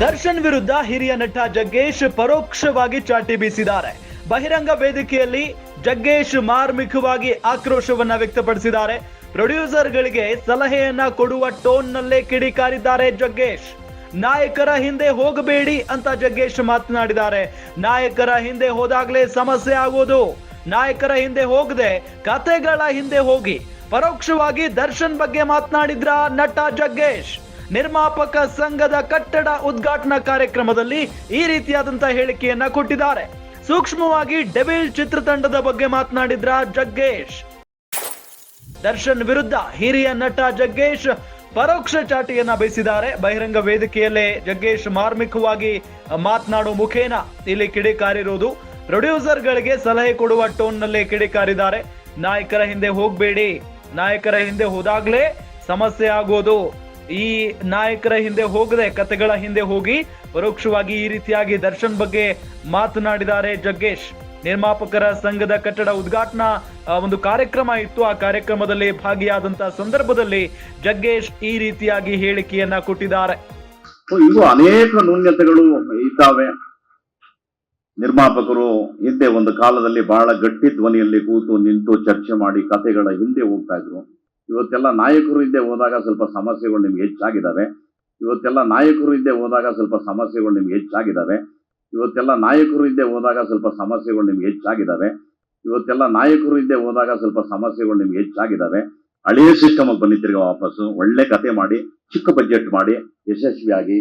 ದರ್ಶನ್ ವಿರುದ್ಧ ಹಿರಿಯ ನಟ ಜಗ್ಗೇಶ್ ಪರೋಕ್ಷವಾಗಿ ಚಾಟಿ ಬೀಸಿದ್ದಾರೆ. ಬಹಿರಂಗ ವೇದಿಕೆಯಲ್ಲಿ ಜಗ್ಗೇಶ್ ಮಾರ್ಮಿಕವಾಗಿ ಆಕ್ರೋಶವನ್ನ ವ್ಯಕ್ತಪಡಿಸಿದ್ದಾರೆ. ಪ್ರೊಡ್ಯೂಸರ್ಗಳಿಗೆ ಸಲಹೆಯನ್ನ ಕೊಡುವ ಟೋನ್ನಲ್ಲೇ ಕಿಡಿಕಾರಿದ್ದಾರೆ ಜಗ್ಗೇಶ್. ನಾಯಕರ ಹಿಂದೆ ಹೋಗಬೇಡಿ ಅಂತ ಜಗ್ಗೇಶ್ ಮಾತನಾಡಿದ್ದಾರೆ. ನಾಯಕರ ಹಿಂದೆ ಹೋದಾಗ್ಲೇ ಸಮಸ್ಯೆ ಆಗೋದು. ನಾಯಕರ ಹಿಂದೆ ಹೋಗದೆ ಕತೆಗಳ ಹಿಂದೆ ಹೋಗಿ. ಪರೋಕ್ಷವಾಗಿ ದರ್ಶನ್ ಬಗ್ಗೆ ಮಾತನಾಡಿದ್ರ ನಟ ಜಗ್ಗೇಶ್? ನಿರ್ಮಾಪಕ ಸಂಘದ ಕಟ್ಟಡ ಉದ್ಘಾಟನಾ ಕಾರ್ಯಕ್ರಮದಲ್ಲಿ ಈ ರೀತಿಯಾದಂತಹ ಹೇಳಿಕೆಯನ್ನ ಕೊಟ್ಟಿದ್ದಾರೆ. ಸೂಕ್ಷ್ಮವಾಗಿ ಡೆಬಿಲ್ ಚಿತ್ರತಂಡದ ಬಗ್ಗೆ ಮಾತನಾಡಿದ್ರ ಜಗ್ಗೇಶ್. ದರ್ಶನ್ ವಿರುದ್ಧ ಹಿರಿಯ ನಟ ಜಗ್ಗೇಶ್ ಪರೋಕ್ಷ ಚಾಟಿಯನ್ನ ಬಯಸಿದ್ದಾರೆ. ಬಹಿರಂಗ ವೇದಿಕೆಯಲ್ಲೇ ಜಗ್ಗೇಶ್ ಮಾರ್ಮಿಕವಾಗಿ ಮಾತನಾಡೋ ಮುಖೇನ ಇಲ್ಲಿ ಕಿಡಿಕಾರಿರುವುದು ಪ್ರೊಡ್ಯೂಸರ್ಗಳಿಗೆ ಸಲಹೆ ಕೊಡುವ ಟೋನ್ನಲ್ಲೇ ಕಿಡಿಕಾರಿದ್ದಾರೆ. ನಾಯಕರ ಹಿಂದೆ ಹೋಗ್ಬೇಡಿ. ನಾಯಕರ ಹಿಂದೆ ಹೋದಾಗ್ಲೇ ಸಮಸ್ಯೆ ಆಗೋದು. ಈ ನಾಯಕರ ಹಿಂದೆ ಹೋಗದೆ, ಕತೆಗಳ ಹಿಂದೆ ಹೋಗಿ ಪರೋಕ್ಷವಾಗಿ ಈ ರೀತಿಯಾಗಿ ದರ್ಶನ್ ಬಗ್ಗೆ ಮಾತನಾಡಿದ್ದಾರೆ ಜಗ್ಗೇಶ್. ನಿರ್ಮಾಪಕರ ಸಂಘದ ಕಟ್ಟಡ ಉದ್ಘಾಟನಾ ಒಂದು ಕಾರ್ಯಕ್ರಮ ಇತ್ತು. ಆ ಕಾರ್ಯಕ್ರಮದಲ್ಲಿ ಭಾಗಿಯಾದಂತಹ ಸಂದರ್ಭದಲ್ಲಿ ಜಗ್ಗೇಶ್ ಈ ರೀತಿಯಾಗಿ ಹೇಳಿಕೆಯನ್ನ ಕೊಟ್ಟಿದ್ದಾರೆ. ಇದು ಅನೇಕ ನ್ಯೂನ್ಯತೆಗಳು ಇದ್ದಾವೆ. ನಿರ್ಮಾಪಕರು ಹಿಂದೆ ಒಂದು ಕಾಲದಲ್ಲಿ ಬಹಳ ಗಟ್ಟಿ ಧ್ವನಿಯಲ್ಲಿ ಕೂತು ನಿಂತು ಚರ್ಚೆ ಮಾಡಿ ಕತೆಗಳ ಹಿಂದೆ ಹೋಗ್ತಾ ಇದ್ರು. ಇವತ್ತೆಲ್ಲ ನಾಯಕರು ಇದ್ದೇ ಹೋದಾಗ ಸ್ವಲ್ಪ ಸಮಸ್ಯೆಗಳು ನಿಮ್ಗೆ ಹೆಚ್ಚಾಗಿದ್ದಾವೆ ಇವತ್ತೆಲ್ಲ ನಾಯಕರು ಇದ್ದೇ ಹೋದಾಗ ಸ್ವಲ್ಪ ಸಮಸ್ಯೆಗಳು ನಿಮ್ಗೆ ಹೆಚ್ಚಾಗಿದ್ದಾವೆ ಇವತ್ತೆಲ್ಲ ನಾಯಕರು ಇದ್ದೇ ಹೋದಾಗ ಸ್ವಲ್ಪ ಸಮಸ್ಯೆಗಳು ನಿಮ್ಗೆ ಹೆಚ್ಚಾಗಿದ್ದಾವೆ ಇವತ್ತೆಲ್ಲ ನಾಯಕರು ಇದ್ದೆ ಹೋದಾಗ ಸ್ವಲ್ಪ ಸಮಸ್ಯೆಗಳು ನಿಮ್ಗೆ ಹೆಚ್ಚಾಗಿದ್ದಾವೆ ಹಳೆಯ ಸಿಸ್ಟಮ್ ಬನ್ನಿ ತಿರ್ಗಾ ವಾಪಸ್ಸು. ಒಳ್ಳೆ ಕತೆ ಮಾಡಿ, ಚಿಕ್ಕ ಬಜೆಟ್ ಮಾಡಿ, ಯಶಸ್ವಿಯಾಗಿ